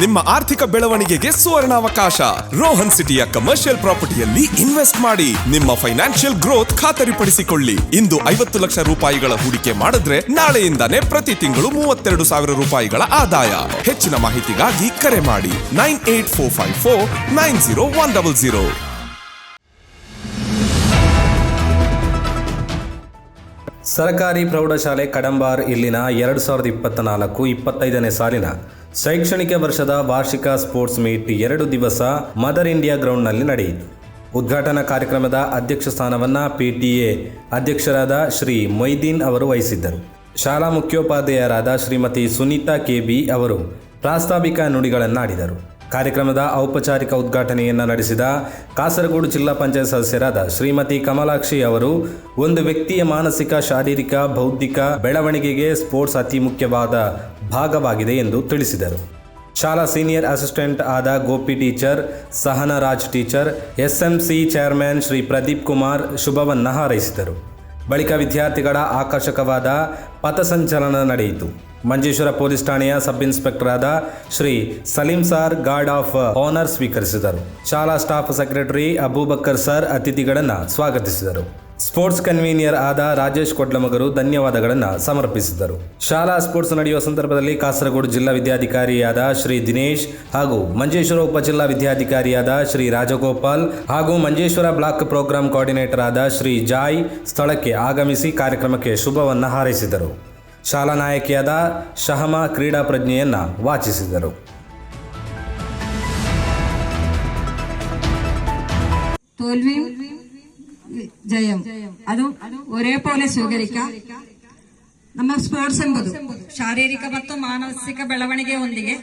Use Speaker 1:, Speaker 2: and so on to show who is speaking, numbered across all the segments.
Speaker 1: ನಿಮ್ಮ ಆರ್ಥಿಕ ಬೆಳವಣಿಗೆಗೆ ಸುವರ್ಣಾವಕಾಶ. ರೋಹನ್ ಸಿಟಿಯ ಕಮರ್ಷಿಯಲ್ ಪ್ರಾಪರ್ಟಿಯಲ್ಲಿ ಇನ್ವೆಸ್ಟ್ ಮಾಡಿ. ನಿಮ್ಮ ಫೈನಾನ್ಷಿಯಲ್ ಗ್ರೋತ್ ಖಾತರಿಪಡಿಸಿಕೊಳ್ಳಿ. ಇಂದು ಐವತ್ತು ಲಕ್ಷ ರೂಪಾಯಿಗಳ ಹೂಡಿಕೆ ಮಾಡಿದ್ರೆ ನಾಳೆಯಿಂದಾನೇ ಪ್ರತಿ ತಿಂಗಳು ಮೂವತ್ತೆರಡು ಸಾವಿರ ರೂಪಾಯಿಗಳ ಆದಾಯ. ಹೆಚ್ಚಿನ ಮಾಹಿತಿಗಾಗಿ ಕರೆ ಮಾಡಿ. Nine eight four five four nine zero one double zero.
Speaker 2: ಸರ್ಕಾರಿ ಪ್ರೌಢಶಾಲೆ ಕಡಂಬಾರ್ ಇಲ್ಲಿನ ಎರಡು ಸಾವಿರದ ಇಪ್ಪತ್ತ ನಾಲ್ಕು ಇಪ್ಪತ್ತೈದನೇ ಸಾಲಿನ ಶೈಕ್ಷಣಿಕ ವರ್ಷದ ವಾರ್ಷಿಕ ಸ್ಪೋರ್ಟ್ಸ್ ಮೀಟ್ ಎರಡು ದಿವಸ ಮದರ್ ಇಂಡಿಯಾ ಗ್ರೌಂಡ್ನಲ್ಲಿ ನಡೆಯಿತು. ಉದ್ಘಾಟನಾ ಕಾರ್ಯಕ್ರಮದ ಅಧ್ಯಕ್ಷ ಸ್ಥಾನವನ್ನು ಪಿಟಿಎ ಅಧ್ಯಕ್ಷರಾದ ಶ್ರೀ ಮೊಯ್ದೀನ್ ಅವರು ವಹಿಸಿದ್ದರು. ಶಾಲಾ ಮುಖ್ಯೋಪಾಧ್ಯಾಯರಾದ ಶ್ರೀಮತಿ ಸುನೀತಾ ಕೆಬಿ ಅವರು ಪ್ರಾಸ್ತಾವಿಕ ನುಡಿಗಳನ್ನಾಡಿದರು. ಕಾರ್ಯಕ್ರಮದ ಔಪಚಾರಿಕ ಉದ್ಘಾಟನೆಯನ್ನು ನಡೆಸಿದ ಕಾಸರಗೋಡು ಜಿಲ್ಲಾ ಪಂಚಾಯತ್ ಸದಸ್ಯರಾದ ಶ್ರೀಮತಿ ಕಮಲಾಕ್ಷಿ ಅವರು, ಒಂದು ವ್ಯಕ್ತಿಯ ಮಾನಸಿಕ, ಶಾರೀರಿಕ, ಬೌದ್ಧಿಕ ಬೆಳವಣಿಗೆಗೆ ಸ್ಪೋರ್ಟ್ಸ್ ಅತಿ ಮುಖ್ಯವಾದ ಭಾಗವಾಗಿದೆ ಎಂದು ತಿಳಿಸಿದರು. ಶಾಲಾ ಸೀನಿಯರ್ ಅಸಿಸ್ಟೆಂಟ್ ಆದ Gopi teacher, Sahanaraj teacher, SMC chairman Shri Pradeep Kumar ಶುಭವನ್ನು ಹಾರೈಸಿದರು. ಬಳಿಕ ವಿದ್ಯಾರ್ಥಿಗಳ ಆಕರ್ಷಕವಾದ ಪಥಸಂಚಲನ ನಡೆಯಿತು. ಮಂಜೇಶ್ವರ ಪೊಲೀಸ್ ಠಾಣೆಯ ಸಬ್ ಇನ್ಸ್ಪೆಕ್ಟರ್ ಆದ Shri Salim sir guard of honour ಸ್ವೀಕರಿಸಿದರು. ಶಾಲಾ ಸ್ಟಾಫ್ ಸೆಕ್ರೆಟರಿ ಅಬೂಬಕ್ಕರ್ ಸರ್ ಅತಿಥಿಗಳನ್ನು ಸ್ವಾಗತಿಸಿದರು. ಸ್ಪೋರ್ಟ್ಸ್ ಕನ್ವೀನಿಯರ್ ಆದ ರಾಜೇಶ್ ಕೊಡ್ಲಮಗರು ಧನ್ಯವಾದಗಳನ್ನು ಸಮರ್ಪಿಸಿದರು ಶಾಲಾ ಸ್ಪೋರ್ಟ್ಸ್ ನಡೆಯುವ ಸಂದರ್ಭದಲ್ಲಿ ಕಾಸರಗೋಡು ಜಿಲ್ಲಾ ವಿದ್ಯಾಧಿಕಾರಿಯಾದ ಶ್ರೀ ದಿನೇಶ್ ಹಾಗೂ ಮಂಜೇಶ್ವರ ಉಪಜಿಲ್ಲಾ ವಿದ್ಯಾಧಿಕಾರಿಯಾದ ಶ್ರೀ ರಾಜಗೋಪಾಲ್ ಹಾಗೂ ಮಂಜೇಶ್ವರ ಬ್ಲಾಕ್ ಪ್ರೋಗ್ರಾಂ ಕೋಆರ್ಡಿನೇಟರ್ ಆದ ಶ್ರೀ ಜಾಯ್ ಸ್ಥಳಕ್ಕೆ ಆಗಮಿಸಿ ಕಾರ್ಯಕ್ರಮಕ್ಕೆ ಶುಭವನ್ನು ಹಾರೈಸಿದರು. ಶಾಲಾ ನಾಯಕಿಯಾದ ಶಹಮಾ ಕ್ರೀಡಾ ಪ್ರಜ್ಞೆಯನ್ನು ವಾಚಿಸಿದರು.
Speaker 3: ജയം അതും ഒരേപോലെ സ്വീകരിക്കാം ನಮ್ಮ ಸ್ಪೋರ್ಟ್ಸ್ ಎಂಬುದು ಶಾರೀರಿಕ ಮತ್ತು ಮಾನಸಿಕ ಬೆಳವಣಿಗೆಯೊಂದಿಗೆ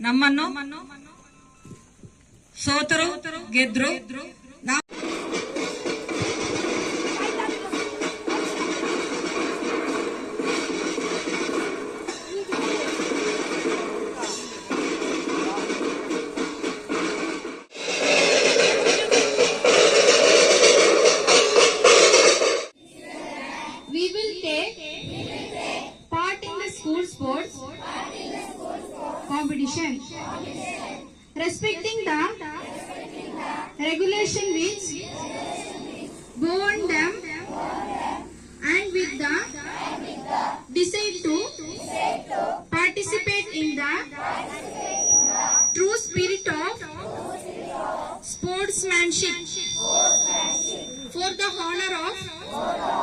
Speaker 3: ನಮ್ಮನ್ನು ಸೋತರು ಗೆದ್ರು
Speaker 4: will take, part in the school sports, competition. Respecting the, regulation which govern them, them and with the, decide to, participate, in the, true spirit of, sportsmanship, for the honor of,